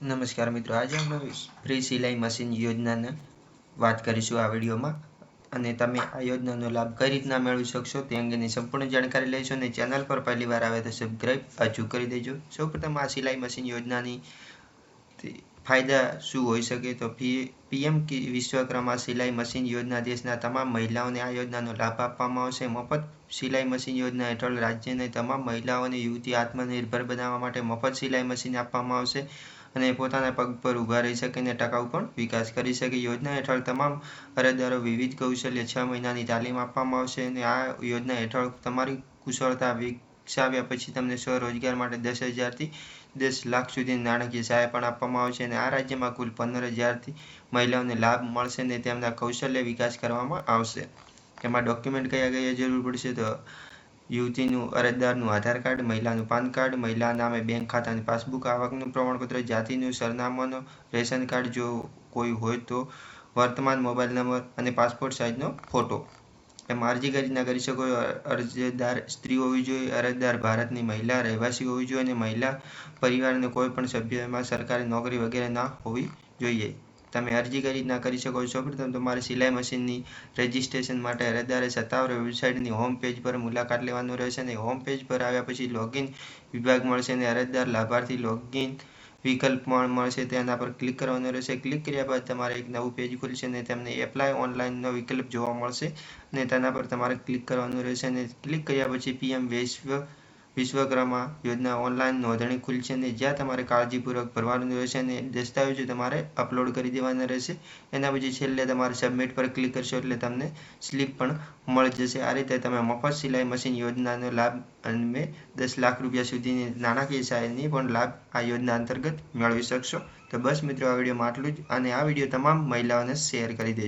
નમસ્કાર મિત્રો, આજે આપણે ફ્રી સિલાઈ મશીન યોજનાને વાત કરીશું આ વિડીયોમાં. અને તમે આ યોજનાનો લાભ કઈ રીતના મેળવી શકશો તે અંગેની સંપૂર્ણ જાણકારી લઈશું અને ચેનલ પર પહેલી વાર આવે તો સબસ્ક્રાઈબ હજુ કરી દેજો. સૌપ્રથમ આ સિલાઈ મશીન યોજનાની ફાયદા શું હોઈ શકે તો પીએમ વિશ્વકર્મા સિલાઈ મશીન યોજના દેશના તમામ મહિલાઓને આ યોજનાનો લાભ આપવામાં આવશે. મફત સિલાઈ મશીન યોજના હેઠળ રાજ્યની તમામ મહિલાઓને યુવતી આત્મનિર્ભર બનાવવા માટે મફત સિલાઈ મશીન આપવામાં આવશે. અને પોતાના પગ પર ઊભા રહી શકે અને ટકાઉ પણ વિકાસ કરી શકે. યોજના હેઠળ તમામ અરજદારો વિવિધ કૌશલ્ય છ મહિનાની તાલીમ આપવામાં આવશે અને આ યોજના હેઠળ તમારી કુશળતા વિકસાવ્યા પછી તમને સ્વરોજગાર માટે દસ હજારથી દસ લાખ સુધી નાણાકીય સહાય પણ આપવામાં આવશે અને આ રાજ્યમાં કુલ પંદર હજારથી મહિલાઓને લાભ મળશે અને તેમના કૌશલ્ય વિકાસ કરવામાં આવશે. એમાં ડોક્યુમેન્ટ કયા કયા જરૂર પડશે તો યુવતીનું અરજદારનું આધાર કાર્ડ, મહિલાનું પાન કાર્ડ, મહિલા નામે બેંક ખાતાની પાસબુક, આવકનું પ્રમાણપત્ર, જાતિનું સરનામાનું રેશન કાર્ડ જો કોઈ હોય તો વર્તમાન મોબાઈલ નંબર અને પાસપોર્ટ સાઇઝનો ફોટો. એમ અરજી કરી ના કરી શકો અરજદાર સ્ત્રી હોવી જોઈએ, અરજદાર ભારતની મહિલા, રહેવાસી હોવી જોઈએ અને મહિલા પરિવારને કોઈ પણ સભ્યમાં સરકારી નોકરી વગેરે ના હોવી જોઈએ. તમે અરજી કરી રીતના કરી શકો છો? પ્રથમ તમારે સિલાઈ મશીનની રજિસ્ટ્રેશન માટે અરજદારે સત્તાવાર વેબસાઇટની હોમ પેજ પર મુલાકાત લેવાનું રહેશે અને હોમ પેજ પર આવ્યા પછી લોગિન વિભાગ મળશે અને અરજદાર લાભાર્થી લોગિન વિકલ્પ પણ મળશે. તેના પર ક્લિક કરવાનું રહેશે. ક્લિક કર્યા બાદ તમારે એક નવું પેજ ખુલશે અને તમને એપ્લાય ઓનલાઈનનો વિકલ્પ જોવા મળશે અને તેના પર તમારે ક્લિક કરવાનું રહેશે અને ક્લિક કર્યા પછી પીએમ વૈશ્વ વિશ્વકર્મા યોજના ઓનલાઈન નોંધણી ખુલશે ને જ્યાં તમારે કાળજીપૂર્વક ભરવાનું રહેશે અને દસ્તાવેજો તમારે અપલોડ કરી દેવાના રહેશે. એના પછી છેલ્લે તમારે સબમિટ પર ક્લિક કરશો એટલે તમને સ્લીપ પણ મળી જશે. આ રીતે તમે મફત સિલાઈ મશીન યોજનાનો લાભ અને દસ લાખ રૂપિયા સુધીની નાણાકીય સહાયની પણ લાભ આ યોજના અંતર્ગત મેળવી શકશો. તો બસ મિત્રો, આ વિડીયોમાં આટલું જ અને આ વીડિયો તમામ મહિલાઓને શેર કરી દેજો.